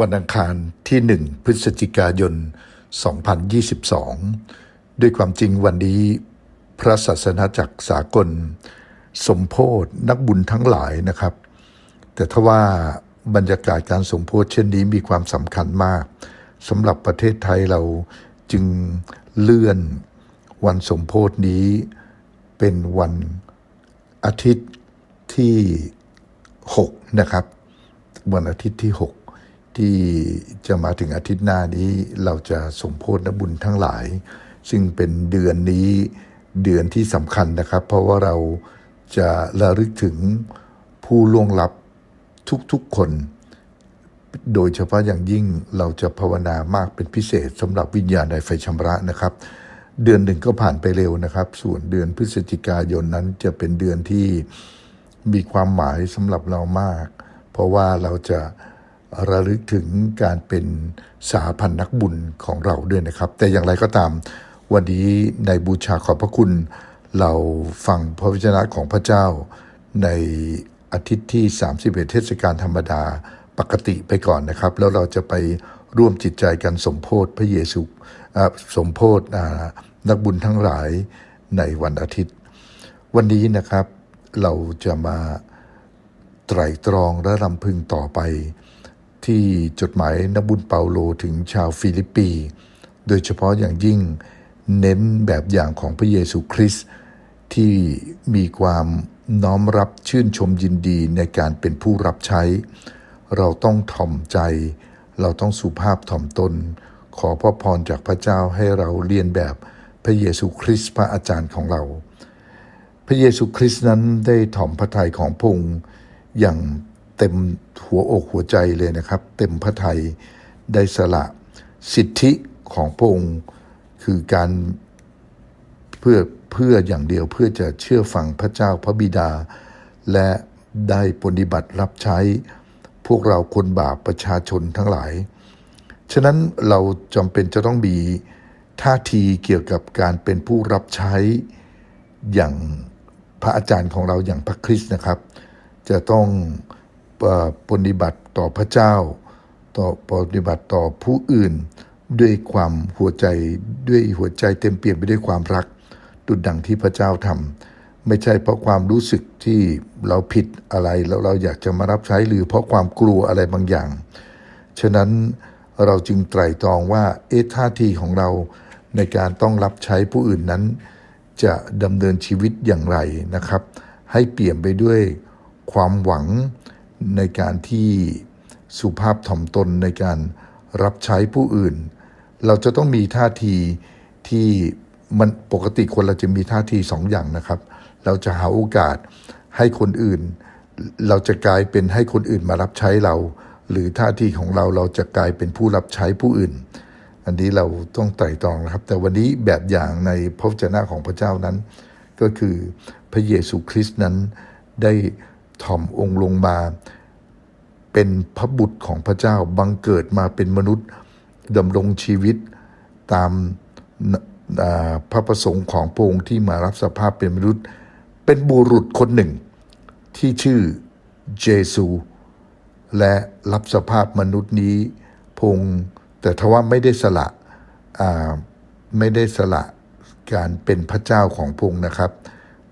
วันอังคารที่ 1 พฤศจิกายน 2022 ด้วยความจริงวันนี้พระศาสนาจักรสากล สมโพธนักบุญทั้งหลายนะครับ แต่ถ้าว่าบรรยากาศการสมโพธเช่นนี้มีความสำคัญมากสำหรับประเทศไทยเราจึงเลื่อนวันสมโพธนี้เป็นวันอาทิตย์ที่ 6 นะครับ วันอาทิตย์ที่ 6 ที่จะมาถึงอาทิตย์หน้านี้เราจะสมโพธนบุญทั้งหลาย ซึ่งเป็นเดือนนี้เดือนที่สำคัญนะครับ เพราะว่าเราจะระลึกถึงผู้ล่วงลับทุกๆคน โดยเฉพาะอย่างยิ่งเราจะภาวนามากเป็นพิเศษสำหรับวิญญาณในไฟชำระนะครับ เดือนหนึ่งก็ผ่านไปเร็วนะครับ ส่วนเดือนพฤศจิกายนนั้นจะเป็นเดือนที่มีความหมายสำหรับเรามาก เพราะว่าเราจะ ระลึกถึงการเป็นสาพันนักบุญของเราด้วยนะครับ แต่อย่างไรก็ตามวันนี้ในบูชาขอบพระคุณ เราฟังพระวจนะของพระเจ้า ในอาทิตย์ที่ 31 เทศกาลธรรมดาปกติไปก่อนนะครับ แล้วเราจะไปร่วมจิตใจกันสมโพธพระเยซูสมโพธอ่านักบุญทั้งหลายในวันอาทิตย์ วันนี้นะครับเราจะมาไตรตรองและรำพึงต่อไป ที่จดหมายนกบุญเปาโลถึงชาวฟิลิปปี โดยเฉพาะอย่างยิ่งเน้นแบบอย่างของพระเยซูคริสต์ที่มีความน้อมรับชื่นชมยินดีในการเป็นผู้รับใช้ เราต้องถ่อมใจ เราต้องสุภาพถ่อมตน ขอพระพรจากพระเจ้าให้เราเรียนแบบพระเยซูคริสต์พระอาจารย์ของเรา พระเยซูคริสต์นั้นได้ถ่อมพระทัยของพระองค์อย่าง เต็มหัวอกหัวใจเลยนะครับ เต็มพระทัยได้สละสิทธิของพระองค์คือการเพื่อเพื่ออย่างเดียวเพื่อจะเชื่อฟังพระเจ้าพระบิดา และได้ปฏิบัติรับใช้พวกเราคนบาปประชาชนทั้งหลาย ฉะนั้นเราจำเป็นจะต้องมีท่าทีเกี่ยวกับการเป็นผู้รับใช้อย่างพระอาจารย์ของเราอย่างพระคริสต์นะครับ จะต้อง ปฏิบัติต่อพระเจ้า ต่อปฏิบัติต่อผู้อื่น ด้วยความหัวใจด้วยหัวใจเต็มเปี่ยมไปด้วยความรัก ดุจดังที่พระเจ้าทำไม่ใช่เพราะความรู้สึกที่เราผิดอะไรแล้วเราอยากจะมารับใช้หรือเพราะความกลัวอะไรบางอย่าง ฉะนั้นเราจึงไตร่ตรองว่าเอะท่าทีของเราในการต้องรับใช้ผู้อื่นนั้น จะดำเนินชีวิตอย่างไรนะครับ ให้เปลี่ยนไปด้วยความหวัง ในการที่สุภาพถ่อมตนในการรับใช้ผู้อื่น เราจะต้องมีท่าทีที่มันปกติคนเราจะมีท่าทีสองอย่างนะครับ เราจะหาโอกาสให้คนอื่น เราจะกลายเป็นให้คนอื่นมารับใช้เรา หรือท่าทีของเราเราจะกลายเป็นผู้รับใช้ผู้อื่น อันนี้เราต้องไตร่ตรองนะครับ แต่วันนี้แบบอย่างในพระวจนะของพระเจ้านั้น ก็คือพระเยซูคริสต์นั้นได้ ถ่อมองค์ลงมา เป็นพระบุตรของพระเจ้าบังเกิดมาเป็นมนุษย์ดำรงชีวิตตามพระประสงค์ของพระองค์ที่มารับสภาพเป็นมนุษย์ เป็นบุรุษคนหนึ่ง ที่ชื่อเยซู และรับสภาพมนุษย์นี้พงแต่ทว่าไม่ได้สละไม่ได้สละการเป็นพระเจ้าของพงนะครับ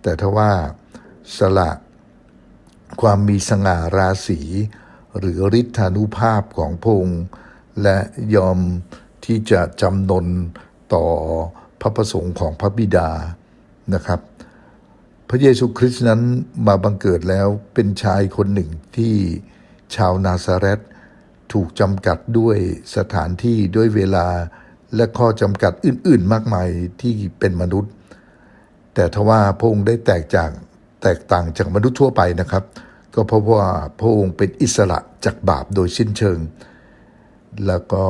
แต่ทว่าสละ ความมีสง่าราศีหรือฤทธานุภาพของพงค์และยอมที่จะจำนนต่อพระประสงค์ของพระบิดานะครับ พระเยซูคริสต์นั้นมาบังเกิดแล้วเป็นชายคนหนึ่งที่ชาวนาซาเรตถูกจำกัดด้วยสถานที่ด้วยเวลาและข้อจำกัดอื่น ๆ มากมายที่เป็นมนุษย์ แต่ทว่าพระองค์ได้แตกจาก แตกต่างจากมนุษย์ทั่วไปนะครับ ก็เพราะว่าพระองค์เป็นอิสระจากบาปโดยสิ้นเชิง แล้วก็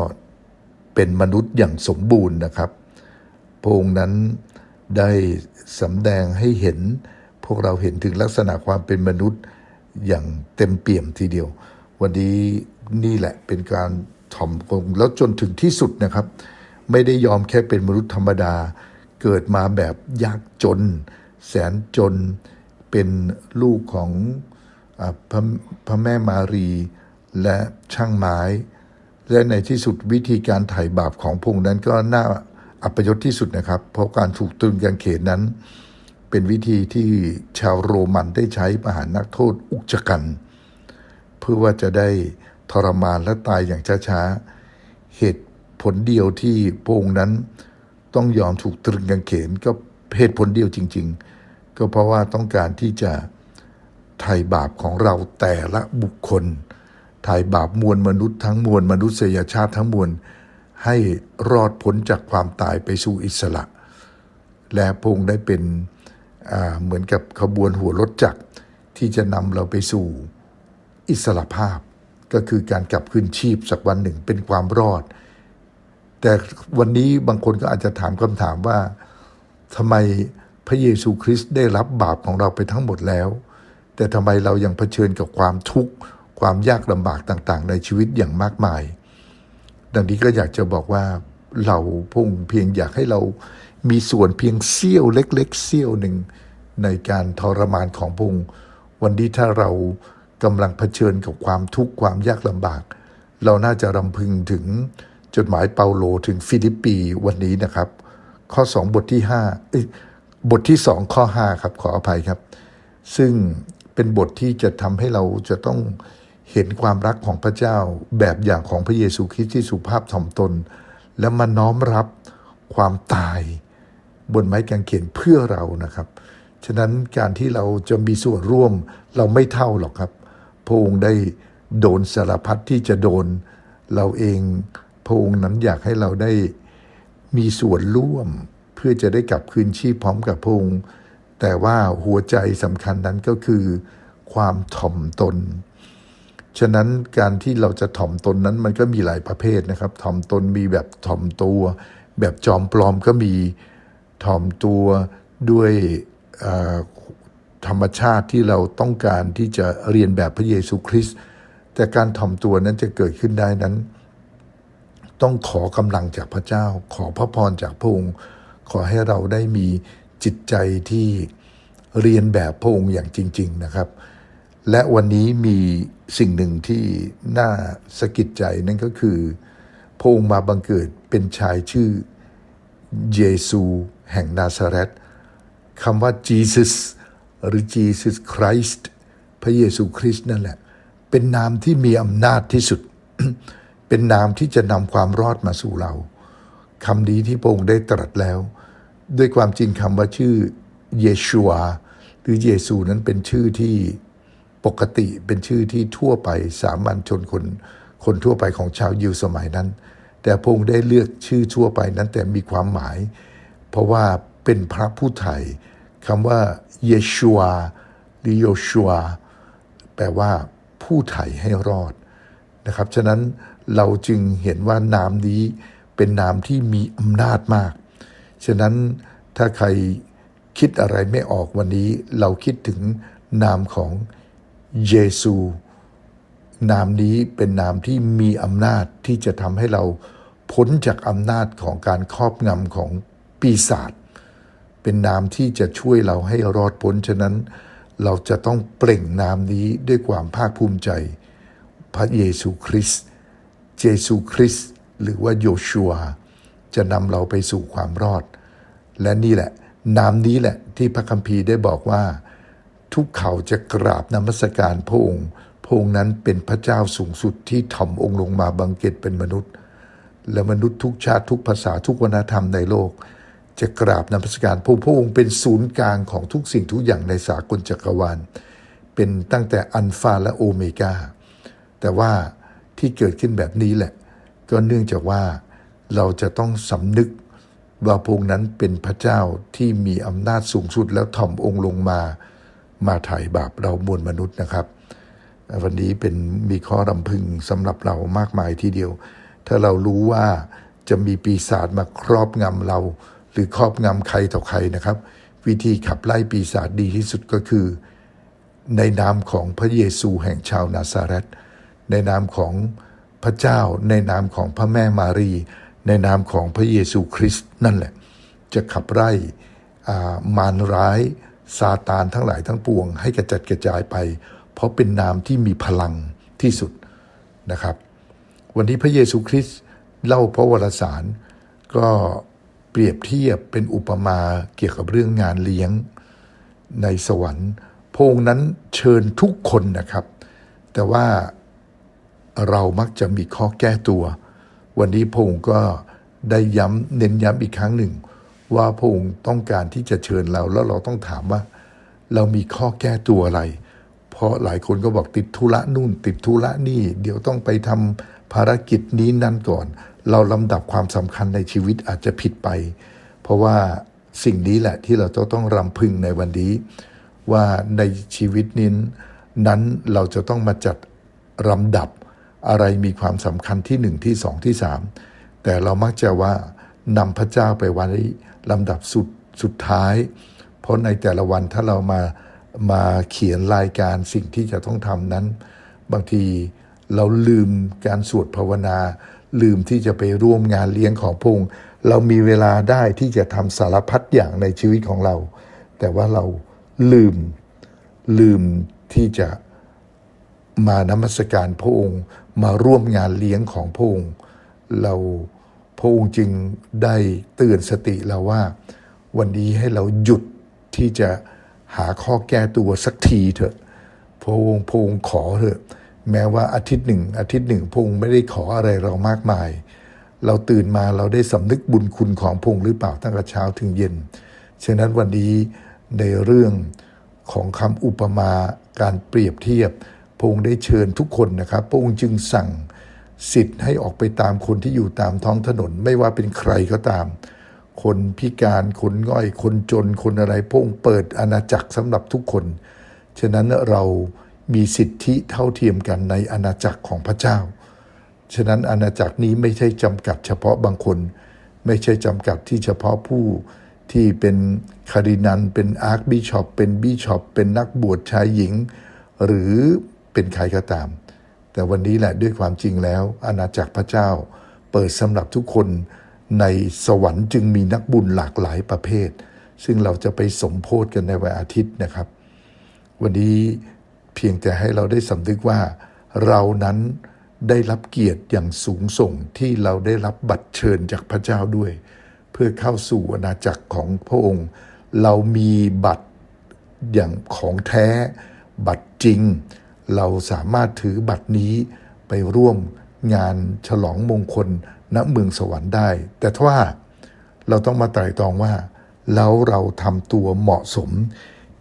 เป็นมนุษย์อย่างสมบูรณ์นะครับพระองค์นั้นได้สำแดงให้เห็น พวกเราเห็นถึงลักษณะความเป็นมนุษย์อย่างเต็มเปี่ยมทีเดียว วันนี้นี่แหละเป็นการถ่อมตนแล้วจนถึงที่สุดนะครับ ไม่ได้ยอมแค่เป็นมนุษย์ธรรมดา เกิดมาแบบยากจน แสนจน เป็นลูกของอพระพระแม่มารีและช่างไม้ และในที่สุดวิธีการไถ่บาปของพงนั้นก็น่าอัปยศที่สุดนะครับ เพราะการถูกตรึงกางเขนนั้น เป็นวิธีที่ชาวโรมันได้ใช้ประหารนักโทษอุกชะกัน เพื่อว่าจะได้ทรมานและตายอย่างช้าๆ เหตุผลเดียวที่พงนั้นต้องยอมถูกตรึงกางเขนก็เหตุผลเดียวจริง ๆ ก็เพราะว่าต้องการที่จะไถ่บาปของเราแต่ละบุคคลไถ่บาปมวลมนุษย์ทั้งมวลมนุษยชาติทั้งมวลให้รอดพ้นจากความตายไปสู่อิสระ และพงได้เป็นเหมือนกับขบวนหัวรถจักรที่จะนำเราไปสู่อิสระภาพ ก็คือการกลับคืนชีพสักวันหนึ่งเป็นความรอด แต่วันนี้บางคนก็อาจจะถามคำถามว่าทำไม พระเยซูคริสต์ได้รับบาปของเราไปทั้งหมดแล้ว แต่ทำไมเรายังเผชิญกับความทุกข์ ความยากลำบากต่างๆ ในชีวิตอย่างมากมาย ดังนี้ก็อยากจะบอกว่าเราพงเพียงอยากให้เรามีส่วนเพียงเสี้ยวเล็ก ๆเสี้ยวหนึ่งในการทรมานของพงวันนี้ถ้าเรากำลังเผชิญกับความทุกข์ความยากลำบาก เราน่าจะรำพึงถึงจดหมายเปาโลถึงฟิลิปปีวันนี้นะครับ ข้อ 2 บทที่5เอ้ย บทที่2ข้อ5ครับขออภัยครับ ซึ่งเป็นบทที่จะทำให้เราจะต้องเห็นความรักของพระเจ้าแบบอย่างของพระเยซูคริสต์ที่สุภาพถ่อมตน และมาน้อมรับความตายบนไม้กางเขนเพื่อเรานะครับ ฉะนั้นการที่เราจะมีส่วนร่วมเราไม่เท่าหรอกครับพระองค์ได้โดนสารพัดที่จะโดนเราเองพระองค์นั้นอยากให้เราได้มีส่วนร่วม พื่อจะได้กลับคืนชีพพร้อมกับพงค์แต่ว่าหัวใจสำคัญนั้นก็คือ ความถ่อมตน ฉะนั้นการที่เราจะถ่อมตนนั้นมันก็มีหลายประเภทนะครับ ถ่อมตนมีแบบถ่อมตัว แบบจอมปลอมก็มีถ่อมตัวด้วยธรรมชาติที่เราต้องการที่จะเรียนแบบพระเยซูคริสต์แต่การถ่อมตัวนั้นจะเกิดขึ้นได้นั้น ต้องขอกำลังจากพระเจ้า ขอพระพรจากพระองค์ ขอให้เราได้มีจิตใจที่เรียนแบบพระองค์อย่างจริง ๆนะครับ และวันนี้มีสิ่งหนึ่งที่น่าสะกิดใจนั่นก็คือพระองค์มาบังเกิดเป็นชายชื่อเยซูแห่งนาซาเรตคำว่า Jesus หรือ Jesus Christ พระเยซูคริสต์นั่นแหละ เป็นนามที่มีอำนาจที่สุด เป็นนามที่จะนำความรอดมาสู่เราคำนี้ที่พระองค์ได้ตรัสแล้ว ด้วยความจริงคำว่าชื่อเยชัวหรือเยซูนั้นเป็นชื่อที่ปกติเป็นชื่อที่ทั่วไปสามัญชนคนคนทั่วไปของชาวยิวสมัยนั้น แต่พระองค์ได้เลือกชื่อทั่วไปนั้นแต่มีความหมาย เพราะว่าเป็นพระผู้ไถ่คำว่าเยชัวหรือโยชัวแปลว่าผู้ไถ่ให้รอดนะครับ ฉะนั้นเราจึงเห็นว่านามนี้เป็นนามที่มีอำนาจมาก ฉะนั้นถ้าใครคิดอะไรไม่ออกวันนี้เราคิดถึงนามของเยซู นามนี้เป็นนามที่มีอำนาจที่จะทำให้เราพ้นจากอำนาจของการครอบงำของปีศาจเป็นนามที่จะช่วยเราให้รอดพ้น ฉะนั้นเราจะต้องเปล่งนามนี้ด้วยความภาคภูมิใจ พระเยซูคริสต์เยซูคริสต์หรือว่าโยชัวจะนำเราไปสู่ความรอด และนี่แหละ นามนี้แหละที่พระคัมภีร์ได้บอกว่า ทุกเขาจะกราบนมัสการพระองค์พระองค์นั้นเป็นพระเจ้าสูงสุดที่ถ่อมองค์ลงมาบังเกิดเป็นมนุษย์ และมนุษย์ทุกชาติทุกภาษาทุกวัฒนธรรมในโลก จะกราบนมัสการพระองค์พระองค์เป็นศูนย์กลางของทุกสิ่งทุกอย่างในสากลจักรวาล เป็นตั้งแต่อัลฟาและโอเมกาแต่ว่าที่เกิดขึ้นแบบนี้แหละ ก็เนื่องจากว่าเราจะต้องสำนึก ว่าพระองค์นั้นเป็นพระเจ้าที่มีอำนาจสูงสุดแล้วถ่อมองค์ลงมามาไถ่บาปเรามวลมนุษย์นะครับ วันนี้เป็นมีข้อรำพึงสำหรับเรามากมายทีเดียว ถ้าเรารู้ว่าจะมีปีศาจมาครอบงำเรา หรือครอบงำใครต่อใครนะครับ วิธีขับไล่ปีศาจดีที่สุดก็คือ ในนามของพระเยซูแห่งชาวนาซาเรตในนามของพระเจ้าในนามของพระแม่มารี ในนามของพระเยซูคริสต์นั่นแหละ จะขับไล่มารร้ายซาตานทั้งหลายทั้งปวง ให้กระจัดกระจายไป เพราะเป็นนามที่มีพลังที่สุดนะครับ วันนี้พระเยซูคริสต์เล่าพระวรสารก็เปรียบเทียบเป็นอุปมาเกี่ยวกับเรื่องงานเลี้ยงในสวรรค์พงนั้นเชิญทุกคนนะครับ แต่ว่าเรามักจะมีข้อแก้ตัว วันนี้พระองค์ก็ได้ย้ำเน้นย้ำอีกครั้งหนึ่ง ว่าพระองค์ต้องการที่จะเชิญเราแล้วเราต้องถามว่า เรามีข้อแก้ตัวอะไร เพราะหลายคนก็บอกติดธุระนู่น ติดธุระนี่ เดี๋ยวต้องไปทำภารกิจนี้นั่นก่อน เราลำดับความสำคัญในชีวิตอาจจะผิดไป เพราะว่าสิ่งนี้แหละที่เราจะต้องรำพึงในวันนี้ ว่าในชีวิตนี้นั้นเราจะต้องมาจัดลำดับ อะไรมีความสำคัญที่หนึ่งที่สองที่สามแต่เรามักจะว่านำพระเจ้าไปไว้ลำดับสุดสุดท้าย เพราะในแต่ละวันถ้าเรามามาเขียนรายการสิ่งที่จะต้องทำนั้น บางทีเราลืมการสวดภาวนา ลืมที่จะไปร่วมงานเลี้ยงของพงค์เรามีเวลาได้ที่จะทำสารพัดอย่างในชีวิตของเรา แต่ว่าเราลืมลืมที่จะมานมัสการพระองค์ มาร่วมงานเลี้ยงของพระองค์เราพระองค์จึงได้เตือนสติเราว่า วันนี้ให้เราหยุดที่จะหาข้อแก้ตัวสักทีเถอะพระองค์พระองค์ขอเถอะ แม้ว่าอาทิตย์หนึ่ง อาทิตย์หนึ่งพระองค์ไม่ได้ขออะไรเรามากมาย เราตื่นมาเราได้สำนึกบุญคุณของพระองค์หรือเปล่าตั้งแต่เช้าถึงเย็น ฉะนั้นวันนี้ในเรื่องของคำอุปมาการเปรียบเทียบ พระองค์ได้เชิญทุกคนนะครับ พระองค์จึงสั่งสิทธิ์ให้ออกไปตามคนที่อยู่ตามท้องถนน ไม่ว่าเป็นใครก็ตาม คนพิการคนง่อย คนจนคนอะไรพระองค์เปิดอาณาจักรสำหรับทุกคน ฉะนั้นเรามีสิทธิเท่าเทียมกันในอาณาจักรของพระเจ้า ฉะนั้นอาณาจักรนี้ไม่ใช่จำกัดเฉพาะบางคน ไม่ใช่จำกัดที่เฉพาะผู้ที่เป็นคารินัน เป็นอาร์คบิชอป เป็นบิชอป เป็นนักบวชชายหญิง หรือ เป็นใครก็ตาม แต่วันนี้แหละด้วยความจริงแล้ว อาณาจักรพระเจ้า เปิดสำหรับทุกคนในสวรรค์จึงมีนักบุญหลากหลายประเภท ซึ่งเราจะไปสมโพธกันในวันอาทิตย์นะครับ วันนี้เพียงแต่ให้เราได้สำนึกว่าเรานั้นได้รับเกียรติอย่างสูงส่งที่เราได้รับบัตรเชิญจากพระเจ้าด้วย เพื่อเข้าสู่อาณาจักรของพระองค์ เรามีบัตรอย่างของแท้ บัตรจริง เราสามารถถือบัตรนี้ไปร่วมงานฉลองมงคลณเมืองสวรรค์ได้ แต่ถ้าว่าเราต้องมาไตร่ตรองว่า แล้วเราทำตัวเหมาะสม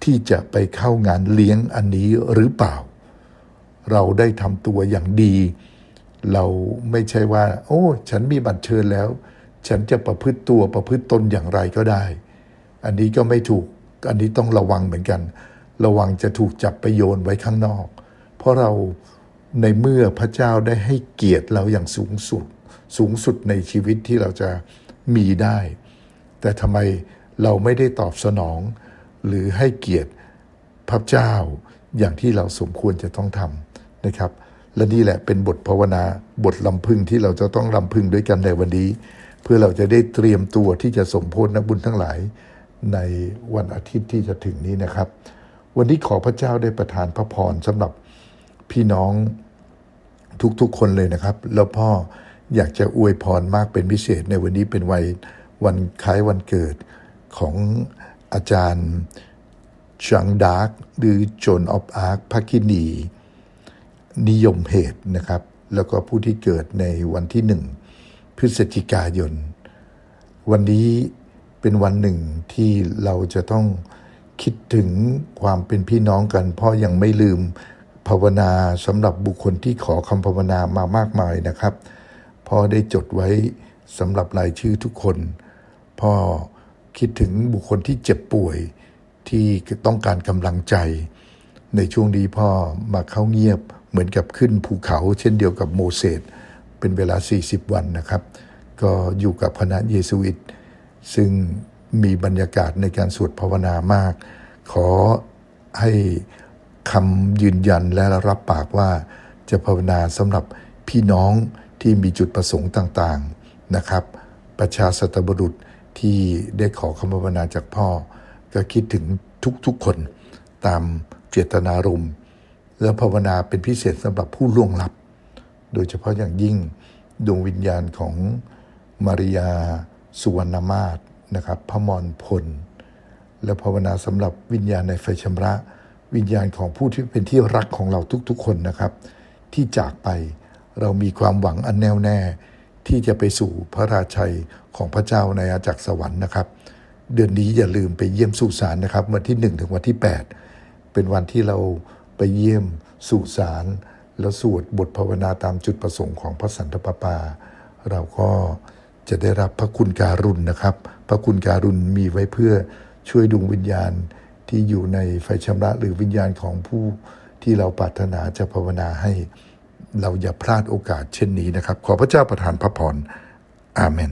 ที่จะไปเข้างานเลี้ยงอันนี้หรือเปล่า เราได้ทำตัวอย่างดี เราไม่ใช่ว่า โอ้ ฉันมีบัตรเชิญแล้ว ฉันจะประพฤติตัวประพฤติตนอย่างไรก็ได้ อันนี้ก็ไม่ถูก อันนี้ต้องระวังเหมือนกัน ระวังจะถูกจับไปโยนไว้ข้างนอก เพราะเราในเมื่อพระเจ้าได้ให้เกียรติเราอย่างสูงสุด สูงสุดในชีวิตที่เราจะมีได้ แต่ทำไมเราไม่ได้ตอบสนอง หรือให้เกียรติพระเจ้าอย่างที่เราสมควรจะต้องทำนะครับ และนี่แหละเป็นบทภาวนาบทลำพึงที่เราจะต้องลำพึงด้วยกันในวันนี้ เพื่อเราจะได้เตรียมตัวที่จะสมโพธนักบุญทั้งหลายในวันอาทิตย์ที่จะถึงนี้นะครับ วันนี้ขอพระเจ้าได้ประทานพระพรสำหรับ พี่น้องทุกๆคนเลยนะครับ แล้วพ่ออยากจะอวยพรมากเป็นพิเศษในวันนี้เป็นวัยวันคล้ายวันเกิดของอาจารย์ชังดาร์กหรือโจนออฟอาร์คพักินีนิยมเหตุนะครับ แล้วก็ผู้ที่เกิดในวันที่หนึ่งพฤศจิกายน วันนี้เป็นวันหนึ่งที่เราจะต้องคิดถึงความเป็นพี่น้องกันเพราะยังไม่ลืม ภาวนาสำหรับบุคคลที่ขอคำภาวนามามากมายนะครับพ่อได้จดไว้สำหรับรายชื่อทุกคน พ่อคิดถึงบุคคลที่เจ็บป่วยที่ต้องการกำลังใจ ในช่วงนี้พ่อมาเข้าเงียบเหมือนกับขึ้นภูเขาเช่นเดียวกับโมเสสเป็นเวลา 40 วันนะครับ ก็อยู่กับคณะเยซูอิต ซึ่งมีบรรยากาศในการสวดภาวนามาก ขอให้ คำยืนยันและรับปากว่าจะภาวนาสำหรับพี่น้องที่มีจุดประสงค์ต่างๆนะครับ ประชาสัตบุรุษที่ได้ขอคำภาวนาจากพ่อ ก็คิดถึงทุกๆคนตามเจตนารมณ์ และภาวนาเป็นพิเศษสำหรับผู้ล่วงลับ โดยเฉพาะอย่างยิ่งดวงวิญญาณของมาริยาสุวรรณมาศนะครับพระมรพล และภาวนาสำหรับวิญญาณในไฟชำระ วิญญาณของผู้ที่เป็นที่รักของเราทุกๆคนนะครับ ที่จากไปเรามีความหวังอันแน่วแน่ ที่จะไปสู่พระราชัยของพระเจ้าในอาณาจักรสวรรค์นะครับ เดือนนี้อย่าลืมไปเยี่ยมสุสานนะครับ วันที่ 1 ถึงวันที่ 8 เป็นวันที่เราไปเยี่ยมสุสานแล้วสวดบทภาวนาตามจุดประสงค์ของพระสันตะปาปา เราก็จะได้รับพระคุณการุณนะครับ พระคุณการุณมีไว้เพื่อช่วยดวงวิญญาณ ที่อยู่ในไฟชำระหรือวิญญาณของผู้ที่เราปรารถนาจะภาวนาให้เราอย่าพลาดโอกาสเช่นนี้นะครับ ขอพระเจ้าประทานพระพรอาเมน